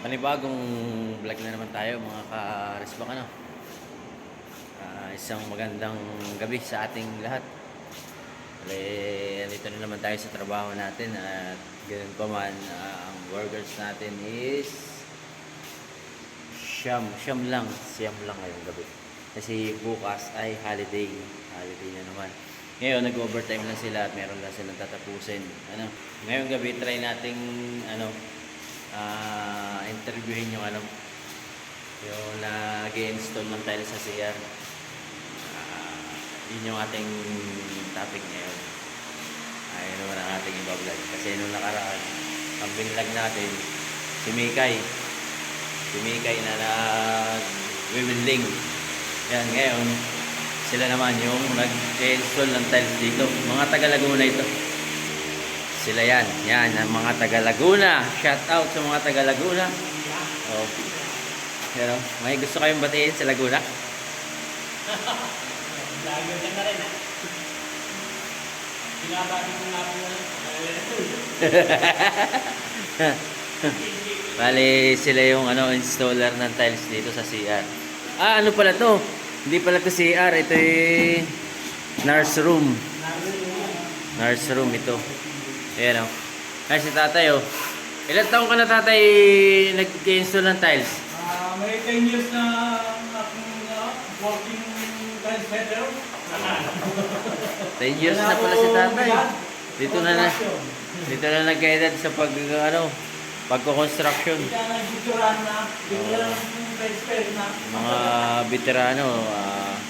Panibagong vlog na naman tayo mga ka-resbak ano. Ah, isang magandang gabi sa ating lahat. Bale, nandito na naman tayo sa trabaho natin at ganun pa man ah, ang workers natin is siyam, siyam lang, siyam lang ngayong gabi. Kasi bukas ay holiday, holiday na naman. Ngayon, nag-overtime lang sila at meron lang silang tatapusin. Ano, ngayong gabi, try nating ano, ah interviewin yung ano yung nag-install ng tile sa CR Ah, yun yung ating topic ngayon. Ayun naman ang ating ibablog kasi nung nakaraan ang binlag natin si Mikay. Si Mikay na nag-windling yan ngayon sila naman yung nag-install ng tiles dito. Mga taga Laguna ito sila yan. Yan, ang mga taga Laguna. Shout out sa mga taga Laguna. Oh. Pero, may gusto kayong batiin sa Laguna? Lago ka na rin ha. Pinabati ko nga po Bali, sila yung ano, installer ng tiles dito sa CR. Ah, ano pala to? Hindi pala to CR. Ito yung nurse room. Nurse room ito. Ayan o. Kasi si tatay o. Ilan taong ka na tatay nag-install ng tiles? Ah, may 10 years na akong uh, working tiles setter. 10 years na pala si tatay. Dito na na. Dito na nag-guided sa pag, ano, pagko-construction. Mga veterano, ah,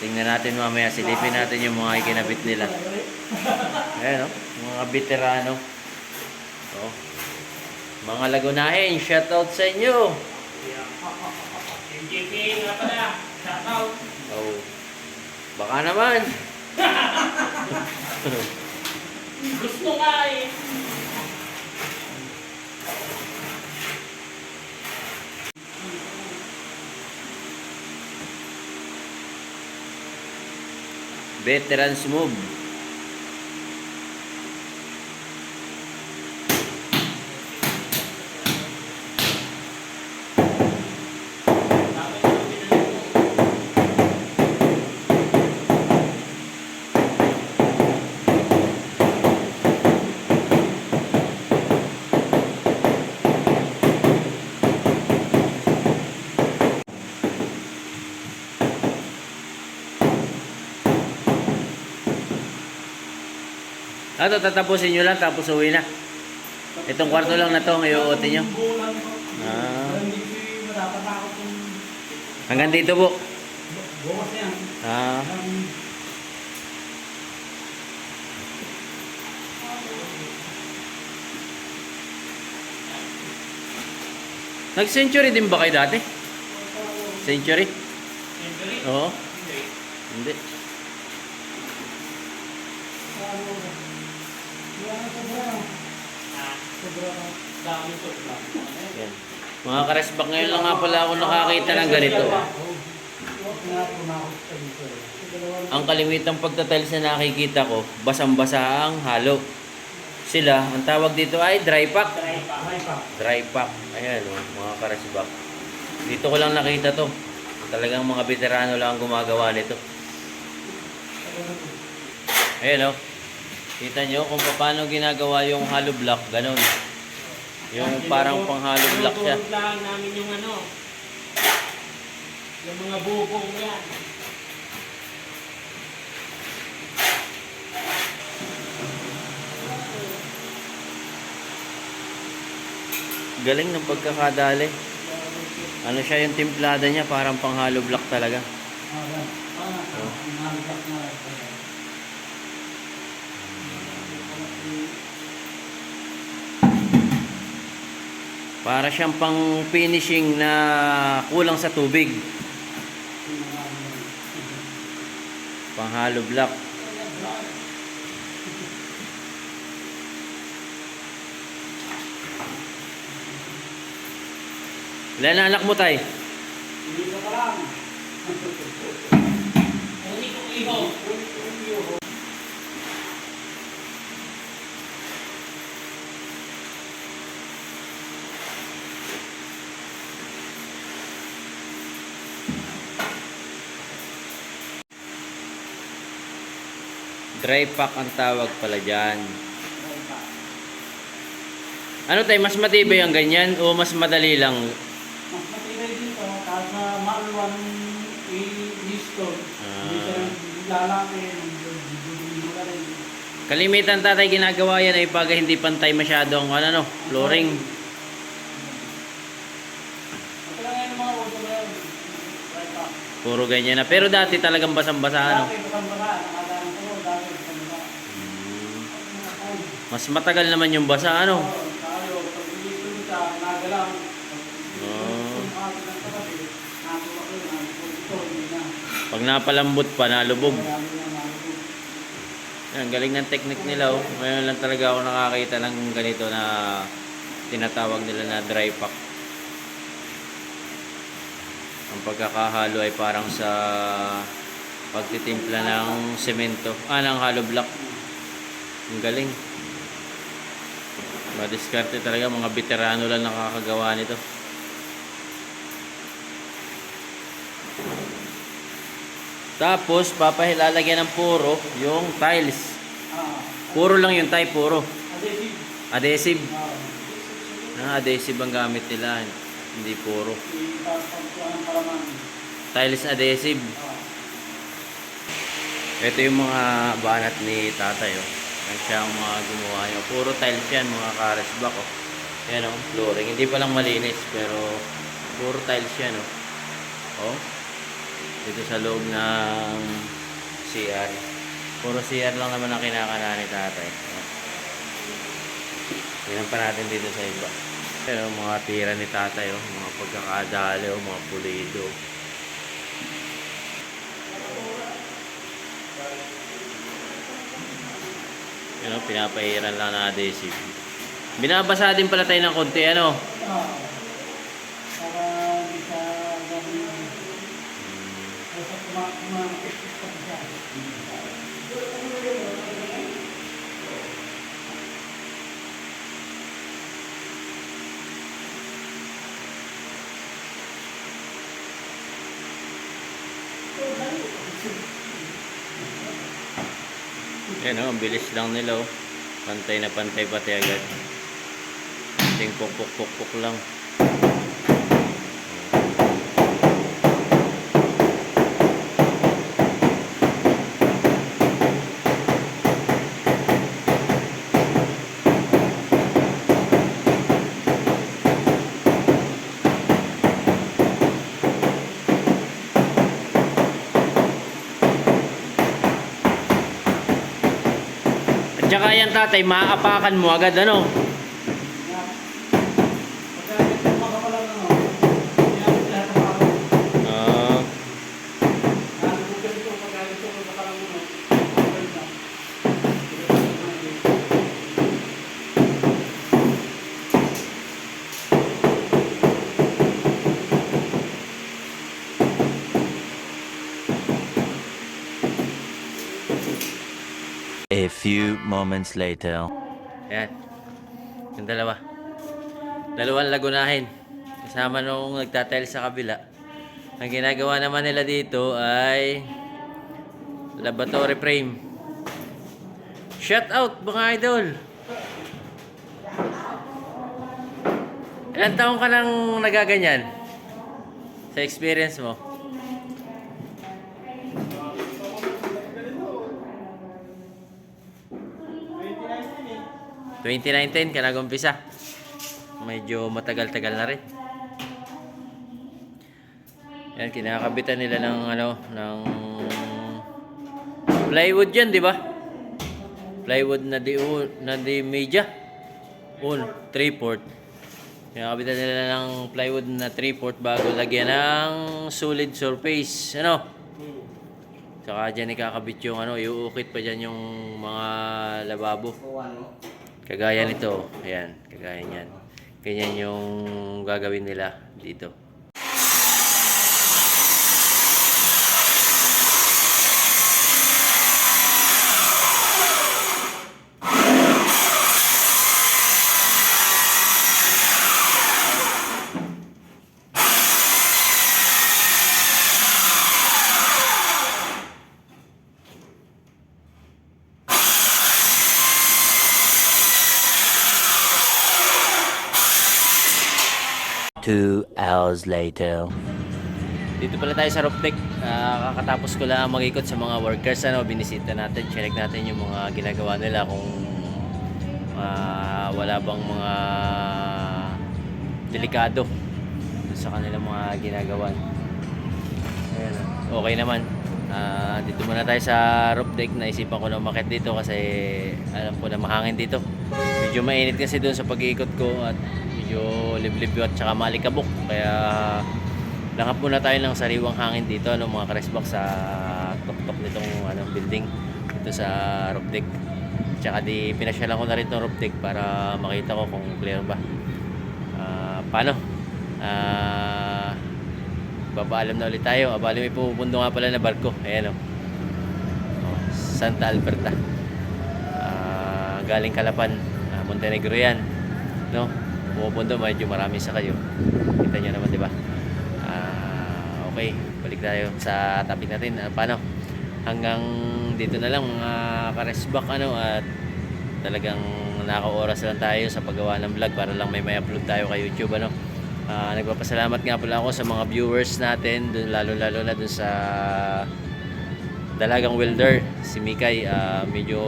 tingnan natin mamaya, silipin natin yung mga ikinabit nila. Ayan o, mga veterano. Oh. Mga Lagunahin, shoutout sa inyo. MJP nga pala. Shout out. Oh. Baka naman. Gusto nga eh. Veterans move. Ano, tatapusin nyo lang tapos uwi na. Itong kwarto lang na to, ang iuutin nyo. Ah. Hanggang dito po. bukas yan. Ah. Nag-century din ba kayo dati? Century? Siyempre. Oo. Hindi. Hindi. Yan. Mga karesbak ngayon lang nga pala ako nakakita ng ganito. Ang kalimitang pagtatiles na nakikita ko, basang-basa ang halo. Sila, ang tawag dito ay dry pack. Dry pack. Ayan, oh, mga karesbak. Dito ko lang nakita to. Talagang mga veterano lang ang gumagawa nito. Ayan, oh. Kita nyo kung paano ginagawa yung hollow block. Ganon. Yung parang pang hollow block siya. Lang namin yung ano. Yung mga bubong yan. Galing ng pagkakadali. Ano siya yung timplada niya, parang pang hollow block talaga. Oh. Para siyang pang finishing na kulang sa tubig. Pang hollow block. Ilan na anak mo tay? Hindi ka pa lang. Uni kong iho. Dry pack ang tawag pala dyan. Ano tayo, mas matibay ang ganyan o mas madali lang? Mas matibay dito, kahit na maluwan i-install. Hindi siya lalaki. Kalimitan tatay ginagawa yan ay pag hindi pantay masyado ang ano, no, flooring. Puro ganyan na. Pero dati talagang basang-basa ano. Dati, basang-basa, nakadaan ko, dati basang-basa. Hmm. Mga phone. Mas matagal naman yung basa ano. Tayo, pag napalambot pa, nalubog. Yan, galing ng technique nila oh. Ngayon lang talaga ako nakakita ng ganito na tinatawag nila na dry pack. Ang pagkakahalo ay parang sa pagtitimpla ng semento. Ah, ng hollow block. Ang galing. Madiskarte talaga, mga veterano lang nakakagawa nito. Tapos, papahilalagyan ng puro yung tiles. Ah, Puro lang yung type, puro. adhesive. Adhesive. Ah, Ah, adhesive ang gamit nila. Hindi puro. Tiles adhesive. Ah, Ito yung mga banat ni tatay. Oh. Yan siya ang mga gumawa niya. Puro tiles yan, mga kares block. Oh. Yan oh, flooring. Hindi pa lang malinis, pero puro tiles yan. Oh. oh. Dito sa loob ng CR. Puro CR lang naman ang kinakana ni tatay. Oh. Tingnan pa natin dito sa iba. Pero mga tira ni tatay, oh. mga pagkakadali, oh. mga pulido. Yun, oh, pinapahiran lang na adhesive. Binabasa din pala tayo ng konti, ano? ah, para hindi siya gawin Basta kuma- kumakit pa siya. Yan oh, ang bilis lang nila oh. Pantay na pantay pati agad. Ting puk puk puk puk lang. Yan tatay, maaapakan mo agad ano. Pagka ito makapalang ano, ginamit lahat ng ako. Ah, Nalubog ka dito, pagka ito makapalang ano, okay na. A few moments later. yan. Yung dalawa. Dalawang lagunahin. Kasama nung nagtatail sa kabila. Ang ginagawa naman nila dito ay laboratory frame. Shout out mga idol! Ilan taong ka nang nagaganyan? Sa experience mo? 2019 ka nag-umpisa. Medyo matagal-tagal na rin. Yan, kinakabitan nila ng ano, ng plywood yan, di ba? Plywood na di, na di media. Un, 3-port. Kinakabitan nila ng plywood na 3-port bago lagyan ng solid surface. Ano? Saka dyan ikakabit yung ano, iuukit pa dyan yung mga lababo. Kagaya nito, ayan, kagaya niyan. Ganyan yung gagawin nila dito. Hours later. Dito pala tayo sa roof deck. Ah, kakatapos ko lang mag-ikot sa mga workers. Ano, binisita natin, check natin yung mga ginagawa nila kung ah, wala bang mga delikado sa kanilang mga ginagawa. Ayan, ah. okay naman. Ah, dito muna tayo sa roof deck. Naisipan ko na umakit dito kasi alam ko na mahangin dito. Medyo mainit kasi doon sa pag-iikot ko at medyo liblib at saka malikabok. Kaya Langap muna tayo ng sariwang hangin dito, ano, mga karesbak sa tuktok nitong ano, building dito sa roof deck. Tsaka di pinasyalan ko na rin itong roof deck para makita ko kung clear ba. Ah, paano? Ah, babaalam na ulit tayo. Abali may pupundo nga pala na barko. Ayan o. Oh, Santa Alberta. Ah, galing Kalapan. Ah, Montenegro yan. No? Pumupundo, medyo marami sa kayo. Kita nyo naman, di ba? Ah, okay, balik tayo sa topic natin. Ah, paano? Hanggang dito na lang mga karesbak ano at talagang nakaka-oras lang tayo sa paggawa ng vlog para lang may may upload tayo kay YouTube ano. Ah, nagpapasalamat nga pala ako sa mga viewers natin, dun, lalo-lalo na dun sa Dalagang Welder, si Mikay, ah, medyo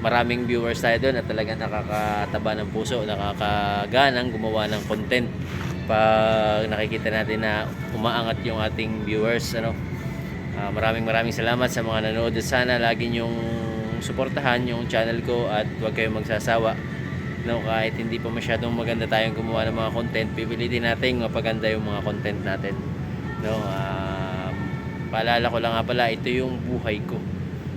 maraming viewers tayo doon at talagang nakakataba ng puso, nakakaganang gumawa ng content pag nakikita natin na umaangat yung ating viewers ano. Ah, maraming maraming salamat sa mga nanonood at sana lagi nyong suportahan yung channel ko at huwag kayong magsasawa no? Kahit hindi pa masyadong maganda tayong gumawa ng mga content pipilitin natin mapaganda yung mga content natin no? Um, paalala ko lang nga pala ito yung buhay ko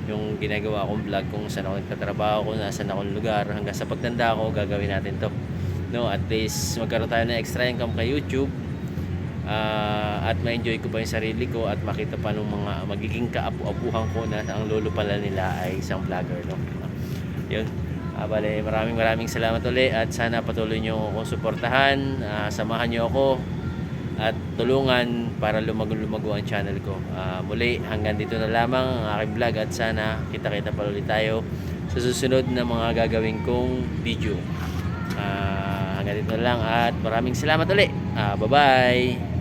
yung ginagawa kong vlog kung saan ako nagtatrabaho kung nasaan akong lugar hanggang sa pagtanda ko gagawin natin to. No at least magkaroon tayo ng extra income kay YouTube Ah, at ma-enjoy ko pa yung sarili ko at makita pa ng mga magiging kaapu-apuhan ko na ang lolo pala nila ay isang vlogger no? Yun. Ah, bale, maraming maraming salamat uli at sana patuloy nyo akong suportahan. Ah, samahan nyo ako at tulungan para lumago-lumago ang channel ko. Ah, muli hanggang dito na lamang ang aking vlog at sana kita-kita pa ulit tayo sa susunod na mga gagawin kong video. Ah, hanggang dito na lang at maraming salamat ulit. Ah, bye bye